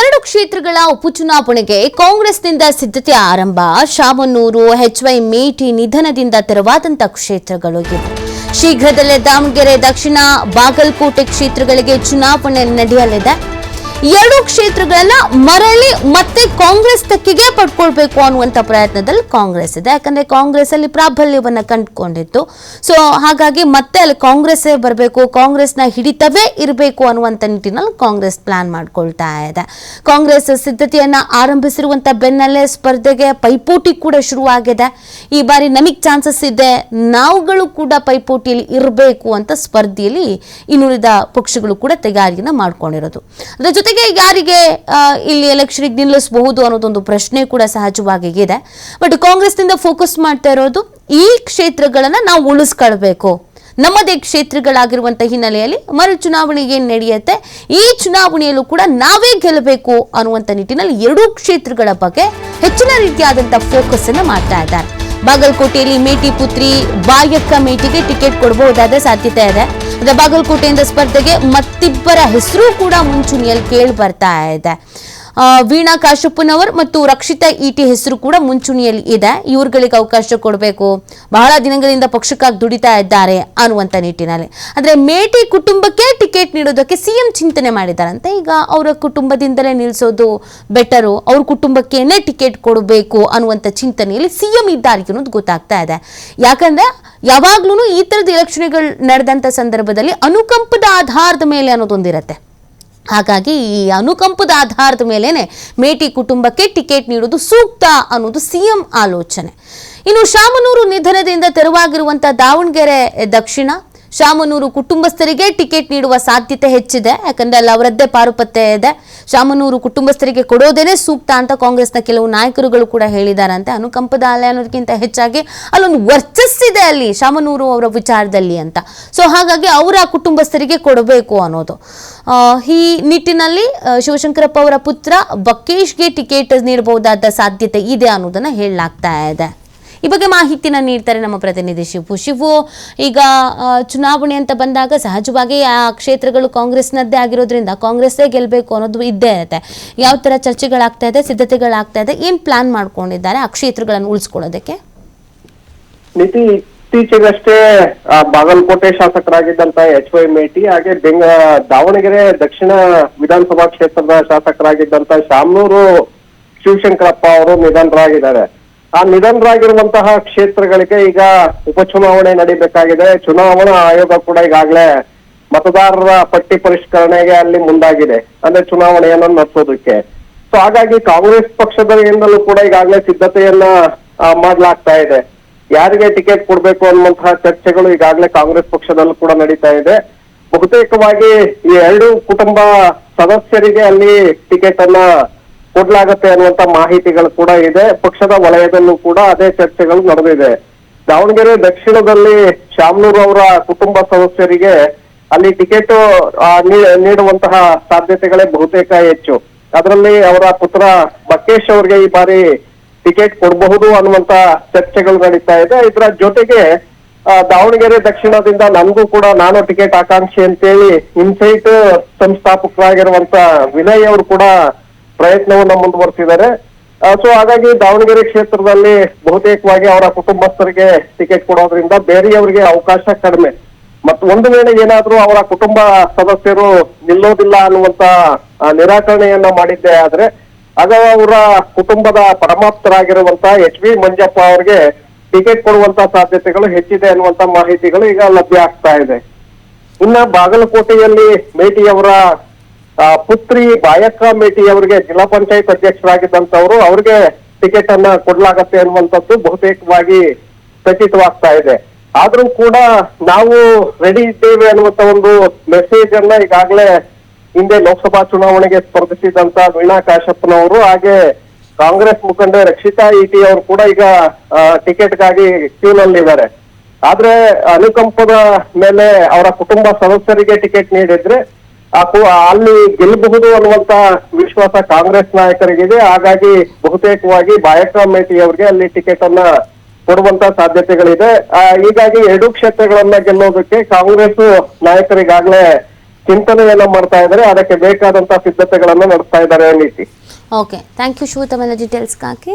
ಎರಡು ಕ್ಷೇತ್ರಗಳ ಉಪಚುನಾವಣೆಗೆ ಕಾಂಗ್ರೆಸ್ನಿಂದ ಸಿದ್ಧತೆ ಆರಂಭ. ಶಾಮನೂರು ಎಚ್ವೈ ಮೇಟಿ ನಿಧನದಿಂದ ತೆರವಾದಂತಹ ಕ್ಷೇತ್ರಗಳು ಇವೆ. ಶೀಘ್ರದಲ್ಲೇ ದಾವಣಗೆರೆ ದಕ್ಷಿಣ, ಬಾಗಲಕೋಟೆ ಕ್ಷೇತ್ರಗಳಿಗೆ ಚುನಾವಣೆ ನಡೆಯಲಿದೆ. ಎರಡು ಕ್ಷೇತ್ರಗಳನ್ನ ಮರಳಿ ಮತ್ತೆ ಕಾಂಗ್ರೆಸ್ ತೆಕ್ಕಿಗೆ ಪಡ್ಕೊಳ್ಬೇಕು ಅನ್ನುವಂಥ ಪ್ರಯತ್ನದಲ್ಲಿ ಕಾಂಗ್ರೆಸ್ ಇದೆ. ಯಾಕಂದ್ರೆ ಕಾಂಗ್ರೆಸ್ ಅಲ್ಲಿ ಪ್ರಾಬಲ್ಯವನ್ನ ಕಂಡುಕೊಂಡಿತ್ತು. ಸೊ ಹಾಗಾಗಿ ಮತ್ತೆ ಅಲ್ಲಿ ಕಾಂಗ್ರೆಸ್ಸೇ ಬರಬೇಕು, ಕಾಂಗ್ರೆಸ್ನ ಹಿಡಿತವೇ ಇರಬೇಕು ಅನ್ನುವಂಥ ನಿಟ್ಟಿನಲ್ಲಿ ಕಾಂಗ್ರೆಸ್ ಪ್ಲಾನ್ ಮಾಡ್ಕೊಳ್ತಾ ಇದೆ. ಕಾಂಗ್ರೆಸ್ ಸಿದ್ಧತೆಯನ್ನ ಆರಂಭಿಸಿರುವಂತ ಬೆನ್ನಲ್ಲೇ ಸ್ಪರ್ಧೆಗೆ ಪೈಪೋಟಿ ಕೂಡ ಶುರುವಾಗಿದೆ. ಈ ಬಾರಿ ನಮಗೆ ಚಾನ್ಸಸ್ ಇದೆ, ನಾವುಗಳು ಕೂಡ ಪೈಪೋಟಿಯಲ್ಲಿ ಇರಬೇಕು ಅಂತ ಸ್ಪರ್ಧೆಯಲ್ಲಿ ಇನ್ನುಳಿದ ಪಕ್ಷಗಳು ಕೂಡ ತಯಾರಿಯನ್ನ ಮಾಡ್ಕೊಂಡಿರೋದು. ಅದರ ಜೊತೆಗೆ ಯಾರಿಗೆ ಇಲ್ಲಿ ಎಲೆಕ್ಷನ್ಗೆ ನಿಲ್ಲಿಸಬಹುದು ಅನ್ನೋದೊಂದು ಪ್ರಶ್ನೆ ಕೂಡ ಸಹಜವಾಗಿ ಇದೆ ಬಟ್ ಕಾಂಗ್ರೆಸ್ನಿಂದ ಫೋಕಸ್ ಮಾಡ್ತಾ ಇರೋದು ಈ ಕ್ಷೇತ್ರಗಳನ್ನ ನಾವು ಉಳಿಸ್ಕೊಳ್ಬೇಕು. ನಮ್ಮದೇ ಕ್ಷೇತ್ರಗಳಾಗಿರುವಂಥ ಹಿನ್ನೆಲೆಯಲ್ಲಿ ಮರು ಚುನಾವಣೆ ಏನು ನಡೆಯುತ್ತೆ, ಈ ಚುನಾವಣೆಯಲ್ಲೂ ಕೂಡ ನಾವೇ ಗೆಲ್ಲಬೇಕು ಅನ್ನುವಂಥ ನಿಟ್ಟಿನಲ್ಲಿ ಎರಡೂ ಕ್ಷೇತ್ರಗಳ ಬಗ್ಗೆ ಹೆಚ್ಚಿನ ರೀತಿಯಾದಂಥ ಫೋಕಸ್ ಅನ್ನ ಮಾಡ್ತಾ ಇದ್ದಾರೆ. ಬಾಗಲಕೋಟೆಯಲ್ಲಿ ಮೇಟಿ ಪುತ್ರಿ ಬಾಯಕ್ಕ ಮೇಟಿಗೆ ಟಿಕೆಟ್ ಕೊಡಬಹುದಾದ ಸಾಧ್ಯತೆ ಇದೆ. ಅದೇ ಬಾಗಲಕೋಟೆಯಿಂದ ಸ್ಪರ್ಧೆಗೆ ಮತ್ತಿಬ್ಬರ ಹೆಸರು ಕೂಡ ಮುಂಚೂಣಿಯಲ್ಲಿ ಕೇಳಿ ಬರ್ತಾ ಇದೆ. ವೀಣಾ ಕಾಶಪ್ಪನವರ್ ಮತ್ತು ರಕ್ಷಿತಾ ಇಟಿ ಹೆಸರು ಕೂಡ ಮುಂಚೂಣಿಯಲ್ಲಿ ಇದೆ. ಇವ್ರುಗಳಿಗೆ ಅವಕಾಶ ಕೊಡಬೇಕು. ಬಹಳ ದಿನಗಳಿಂದ ಪಕ್ಷಕ್ಕಾಗಿ ದುಡಿತಾ ಇದ್ದಾರೆ ಅನ್ನುವಂಥ ನಿಟ್ಟಿನಲ್ಲಿ. ಅಂದರೆ ಮೇಟಿ ಕುಟುಂಬಕ್ಕೆ ಟಿಕೆಟ್ ನೀಡೋದಕ್ಕೆ ಸಿಎಂ ಚಿಂತನೆ ಮಾಡಿದ್ದಾರಂತೆ. ಈಗ ಅವರ ಕುಟುಂಬದಿಂದಲೇ ನಿಲ್ಲಿಸೋದು ಬೆಟರು. ಅವ್ರ ಕುಟುಂಬಕ್ಕೇನೆ ಟಿಕೆಟ್ ಕೊಡಬೇಕು ಅನ್ನುವಂಥ ಚಿಂತನೆಯಲ್ಲಿ ಸಿಎಂ ಇದ್ದಾರೆ ಅನ್ನೋದು ಗೊತ್ತಾಗ್ತಾ ಇದೆ. ಯಾಕಂದ್ರೆ ಯಾವಾಗ್ಲೂ ಈ ಥರದ ಎಲೆಕ್ಷನ್ಗಳು ನಡೆದಂಥ ಸಂದರ್ಭದಲ್ಲಿ ಅನುಕಂಪದ ಆಧಾರದ ಮೇಲೆ ಅನ್ನೋದೊಂದಿರತ್ತೆ. ಹಾಗಾಗಿ ಈ ಅನುಕಂಪದ ಆಧಾರದ ಮೇಲೇನೆ ಮೇಟಿ ಕುಟುಂಬಕ್ಕೆ ಟಿಕೆಟ್ ನೀಡುವುದು ಸೂಕ್ತ ಅನ್ನೋದು ಸಿಎಂ ಆಲೋಚನೆ. ಇನ್ನು ಶಾಮನೂರು ನಿಧನದಿಂದ ತೆರವಾಗಿರುವಂಥ ದಾವಣಗೆರೆ ದಕ್ಷಿಣ ಶಾಮನೂರು ಕುಟುಂಬಸ್ಥರಿಗೆ ಟಿಕೆಟ್ ನೀಡುವ ಸಾಧ್ಯತೆ ಹೆಚ್ಚಿದೆ. ಯಾಕಂದ್ರೆ ಅಲ್ಲಿ ಅವರದ್ದೇ ಪಾರುಪತ್ಯ ಇದೆ. ಶಾಮನೂರು ಕುಟುಂಬಸ್ಥರಿಗೆ ಕೊಡೋದೇನೆ ಸೂಕ್ತ ಅಂತ ಕಾಂಗ್ರೆಸ್ನ ಕೆಲವು ನಾಯಕರುಗಳು ಕೂಡ ಹೇಳಿದಾರಂತೆ. ಅನುಕಂಪದ ಅಲೆ ಅನ್ನೋದಕ್ಕಿಂತ ಹೆಚ್ಚಾಗಿ ಅಲ್ಲೊಂದು ವರ್ಚಸ್ಸಿದೆ ಅಲ್ಲಿ ಶಾಮನೂರು ಅವರ ವಿಚಾರದಲ್ಲಿ ಅಂತ. ಸೊ ಹಾಗಾಗಿ ಅವರ ಕುಟುಂಬಸ್ಥರಿಗೆ ಕೊಡಬೇಕು ಅನ್ನೋದು. ಈ ನಿಟ್ಟಿನಲ್ಲಿ ಶಿವಶಂಕರಪ್ಪ ಅವರ ಪುತ್ರ ಬಕೇಶ್ಗೆ ಟಿಕೆಟ್ ನೀಡಬಹುದಾದ ಸಾಧ್ಯತೆ ಇದೆ ಅನ್ನೋದನ್ನ ಹೇಳಲಾಗ್ತಾ ಇದೆ. ಈ ಬಗ್ಗೆ ಮಾಹಿತಿನ ನೀಡ್ತಾರೆ ನಮ್ಮ ಪ್ರತಿನಿಧಿ ಶಿವು. ಶಿವು, ಈಗ ಚುನಾವಣೆ ಅಂತ ಬಂದಾಗ ಸಹಜವಾಗಿ ಆ ಕ್ಷೇತ್ರಗಳು ಕಾಂಗ್ರೆಸ್ನದ್ದೇ ಆಗಿರೋದ್ರಿಂದ ಕಾಂಗ್ರೆಸ್ಸೇ ಗೆಲ್ಲಬೇಕು ಅನ್ನೋದು ಇದ್ದೇ ಇರುತ್ತೆ. ಯಾವ ಥರ ಚರ್ಚೆಗಳಾಗ್ತಾ ಇದೆ, ಸಿದ್ಧತೆಗಳಾಗ್ತಾ ಇದೆ, ಏನು ಪ್ಲಾನ್ ಮಾಡ್ಕೊಂಡಿದ್ದಾರೆ ಆ ಕ್ಷೇತ್ರಗಳನ್ನು ಉಳಿಸ್ಕೊಳ್ಳೋದಕ್ಕೆ? ನಿತಿ, ಇತ್ತೀಚೆಗಷ್ಟೇ ಬಾಗಲಕೋಟೆ ಶಾಸಕರಾಗಿದ್ದಂತ ಎಚ್ ವೈ ಮೇಟಿ ಹಾಗೆ ಬೆಂಗ, ದಾವಣಗೆರೆ ದಕ್ಷಿಣ ವಿಧಾನಸಭಾ ಕ್ಷೇತ್ರದ ಶಾಸಕರಾಗಿದ್ದಂತ ಶಾಮನೂರು ಶಿವಶಂಕರಪ್ಪ ಅವರು ನಿಧನರಾಗಿದ್ದಾರೆ. ಆ ನಿಧನರಾಗಿರುವಂತಹ ಕ್ಷೇತ್ರಗಳಿಗೆ ಈಗ ಉಪಚುನಾವಣೆ ನಡೀಬೇಕಾಗಿದೆ. ಚುನಾವಣಾ ಆಯೋಗ ಕೂಡ ಈಗಾಗಲೇ ಮತದಾರರ ಪಟ್ಟಿ ಪರಿಷ್ಕರಣೆಗೆ ಅಲ್ಲಿ ಮುಂದಾಗಿದೆ. ಅಂದ್ರೆ ಚುನಾವಣೆಯನ್ನ ನಡೆಸೋದಕ್ಕೆ. ಸೊ ಹಾಗಾಗಿ ಕಾಂಗ್ರೆಸ್ ಪಕ್ಷದಿಂದಲೂ ಕೂಡ ಈಗಾಗಲೇ ಸಿದ್ಧತೆಯನ್ನ ಮಾಡಲಾಗ್ತಾ ಇದೆ. ಯಾರಿಗೆ ಟಿಕೆಟ್ ಕೊಡಬೇಕು ಅನ್ನುವಂತಹ ಚರ್ಚೆಗಳು ಈಗಾಗಲೇ ಕಾಂಗ್ರೆಸ್ ಪಕ್ಷದಲ್ಲೂ ಕೂಡ ನಡೀತಾ ಇದೆ. ಬಹುತೇಕವಾಗಿ ಈ ಎರಡು ಕುಟುಂಬ ಸದಸ್ಯರಿಗೆ ಅಲ್ಲಿ ಟಿಕೆಟ್ ಅನ್ನ ಕೊಡ್ಲಾಗತ್ತೆ ಅನ್ನುವಂತ ಮಾಹಿತಿಗಳು ಕೂಡ ಇದೆ. ಪಕ್ಷದ ವಲಯದಲ್ಲೂ ಕೂಡ ಅದೇ ಚರ್ಚೆಗಳು ನಡೆದಿದೆ. ದಾವಣಗೆರೆ ದಕ್ಷಿಣದಲ್ಲಿ ಶಾಮನೂರು ಅವರ ಕುಟುಂಬ ಸದಸ್ಯರಿಗೆ ಅಲ್ಲಿ ಟಿಕೆಟ್ ನೀಡುವಂತಹ ಸಾಧ್ಯತೆಗಳೇ ಬಹುತೇಕ ಹೆಚ್ಚು. ಅದರಲ್ಲಿ ಅವರ ಪುತ್ರ ಬಕೇಶ್ ಅವರಿಗೆ ಈ ಬಾರಿ ಟಿಕೆಟ್ ಕೊಡಬಹುದು ಅನ್ನುವಂತ ಚರ್ಚೆಗಳು ನಡೀತಾ ಇದೆ. ಇದರ ಜೊತೆಗೆ ದಾವಣಗೆರೆ ದಕ್ಷಿಣದಿಂದ ನನಗೂ ಕೂಡ ನಾನು ಟಿಕೆಟ್ ಆಕಾಂಕ್ಷಿ ಅಂತೇಳಿ, ಇನ್ಸೈಟ್ ಸಂಸ್ಥಾಪಕರಾಗಿರುವಂತ ವಿನಯ್ ಅವರು ಕೂಡ ಪ್ರಯತ್ನವನ್ನ ಮುಂದುವರೆಸಿದ್ದಾರೆ. ಸೊ ಹಾಗಾಗಿ ದಾವಣಗೆರೆ ಕ್ಷೇತ್ರದಲ್ಲಿ ಬಹುತೇಕವಾಗಿ ಅವರ ಕುಟುಂಬಸ್ಥರಿಗೆ ಟಿಕೆಟ್ ಕೊಡೋದ್ರಿಂದ ಬೇರೆಯವರಿಗೆ ಅವಕಾಶ ಕಡಿಮೆ. ಮತ್ತು ಒಂದು ವೇಳೆ ಏನಾದ್ರೂ ಅವರ ಕುಟುಂಬ ಸದಸ್ಯರು ನಿಲ್ಲೋದಿಲ್ಲ ಅನ್ನುವಂತ ನಿರಾಕರಣೆಯನ್ನ ಮಾಡಿದ್ದೆ ಆದ್ರೆ ಆಗ ಅವರ ಕುಟುಂಬದ ಪರಮಾಪ್ತರಾಗಿರುವಂತ ಎಚ್ ವಿ ಮಂಜಪ್ಪ ಅವರಿಗೆ ಟಿಕೆಟ್ ಕೊಡುವಂತ ಸಾಧ್ಯತೆಗಳು ಹೆಚ್ಚಿದೆ ಅನ್ನುವಂತ ಮಾಹಿತಿಗಳು ಈಗ ಲಭ್ಯ ಆಗ್ತಾ ಇದೆ. ಇನ್ನ ಬಾಗಲಕೋಟೆಯಲ್ಲಿ ಮೇಟಿಯವರ ಆ, ಪುತ್ರಿ ಬಾಯಕ್ಕ ಮೇಟಿ ಅವರಿಗೆ ಜಿಲ್ಲಾ ಪಂಚಾಯತ್ ಅಧ್ಯಕ್ಷರಾಗಿದ್ದಂತವರು ಅವ್ರಿಗೆ ಟಿಕೆಟ್ ಅನ್ನ ಕೊಡ್ಲಾಗತ್ತೆ ಅನ್ನುವಂಥದ್ದು ಬಹುತೇಕವಾಗಿ ಖಚಿತವಾಗ್ತಾ ಇದೆ. ಆದ್ರೂ ಕೂಡ ನಾವು ರೆಡಿ ಇದ್ದೇವೆ ಅನ್ನುವಂತ ಒಂದು ಮೆಸೇಜ್ ಅನ್ನ ಈಗಾಗಲೇ ಹಿಂದೆ ಲೋಕಸಭಾ ಚುನಾವಣೆಗೆ ಸ್ಪರ್ಧಿಸಿದಂತ ವೀಣಾ ಕಾಶಪ್ಪನವರು ಹಾಗೆ ಕಾಂಗ್ರೆಸ್ ಮುಖಂಡ ರಕ್ಷಿತಾ ಇಟಿ ಅವರು ಕೂಡ ಈಗ ಟಿಕೆಟ್ಗಾಗಿ ಕ್ಯೂನಲ್ಲಿದ್ದಾರೆ ಆದ್ರೆ ಅನುಕಂಪದ ಮೇಲೆ ಅವರ ಕುಟುಂಬ ಸದಸ್ಯರಿಗೆ ಟಿಕೆಟ್ ನೀಡಿದ್ರೆ ಅಲ್ಲಿ ಗೆಲ್ಲಬಹುದು ಅನ್ನುವಂತ ವಿಶ್ವಾಸ ಕಾಂಗ್ರೆಸ್ ನಾಯಕರಿಗಿದೆ. ಹಾಗಾಗಿ ಬಹುತೇಕವಾಗಿ ಬಾಯಕ್ಕ ಮೇಟಿ ಅವರಿಗೆ ಅಲ್ಲಿ ಟಿಕೆಟ್ ಅನ್ನ ಕೊಡುವಂತ ಸಾಧ್ಯತೆಗಳಿದೆ. ಹೀಗಾಗಿ ಎರಡು ಕ್ಷೇತ್ರಗಳನ್ನ ಗೆಲ್ಲೋದಕ್ಕೆ ಕಾಂಗ್ರೆಸ್ ನಾಯಕರಿಗಾಗಲೇ ಚಿಂತನೆಯನ್ನ ಮಾಡ್ತಾ ಇದ್ದಾರೆ. ಅದಕ್ಕೆ ಬೇಕಾದಂತ ಸಿದ್ಧತೆಗಳನ್ನ ನಡೆಸ್ತಾ ಇದ್ದಾರೆ Niti okay thank you Shiva details ಡೀಟೇಲ್ಸ್ಗಾಗಿ